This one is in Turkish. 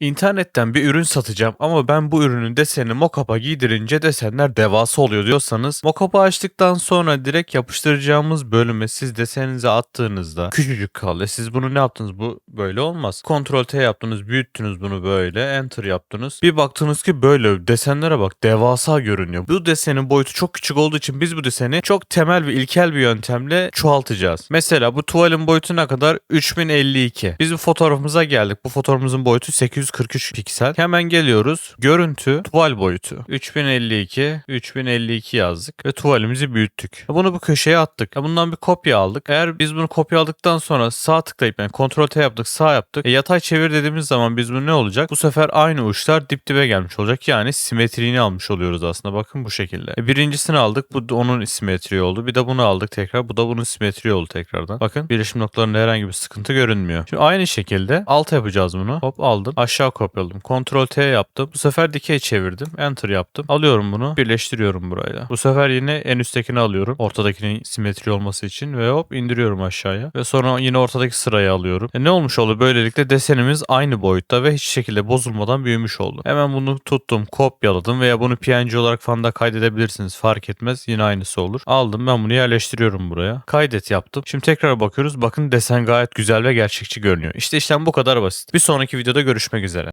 İnternetten bir ürün satacağım ama ben bu ürünün desenini mockup'a giydirince desenler devasa oluyor diyorsanız mockup'ı açtıktan sonra direkt yapıştıracağımız bölüme siz deseninizi attığınızda küçücük kaldı. Siz bunu ne yaptınız? Bu böyle olmaz. Ctrl T yaptınız, büyüttünüz bunu böyle, enter yaptınız. Bir baktınız ki böyle desenlere bak devasa görünüyor. Bu desenin boyutu çok küçük olduğu için biz bu deseni çok temel ve ilkel bir yöntemle çoğaltacağız. Mesela bu tuvalin boyutu ne kadar? 3052. Biz bu fotoğrafımıza geldik. Bu fotoğrafımızın boyutu 843 piksel. Hemen geliyoruz. Görüntü tuval boyutu. 3052, 3052 yazdık ve tuvalimizi büyüttük. Bunu bu köşeye attık. Bundan bir kopya aldık. Eğer biz bunu kopya aldıktan sonra sağ tıklayıp yani Ctrl T yaptık, sağ yaptık. E, yatay çevir dediğimiz zaman biz bu ne olacak? Bu sefer aynı uçlar dip dibe gelmiş olacak. Yani simetriğini almış oluyoruz aslında. Bakın bu şekilde. E, birincisini aldık. Bu onun simetriği oldu. Bir de bunu aldık tekrar. Bu da bunun simetriği oldu tekrardan. Bakın birleşim noktalarında herhangi bir sıkıntı görünmüyor. Şimdi aynı şekilde alt yapacağız bunu. Hop aldım. Aşağı kopyaladım. Ctrl T yaptım. Bu sefer dikey çevirdim. Enter yaptım. Alıyorum bunu. Birleştiriyorum burayla. Bu sefer yine en üsttekini alıyorum. Ortadakinin simetri olması için ve hop indiriyorum aşağıya. Ve sonra yine ortadaki sırayı alıyorum. E ne olmuş oldu? Böylelikle desenimiz aynı boyutta ve hiç şekilde bozulmadan büyümüş oldu. Hemen bunu tuttum, kopyaladım veya bunu PNG olarak falan da kaydedebilirsiniz. Fark etmez. Yine aynısı olur. Aldım ben bunu yerleştiriyorum buraya. Kaydet yaptım. Şimdi tekrar bakıyoruz. Bakın desen gayet güzel ve gerçekçi görünüyor. İşte işlem bu kadar basit. Bir sonraki videoda görüşmek üzere.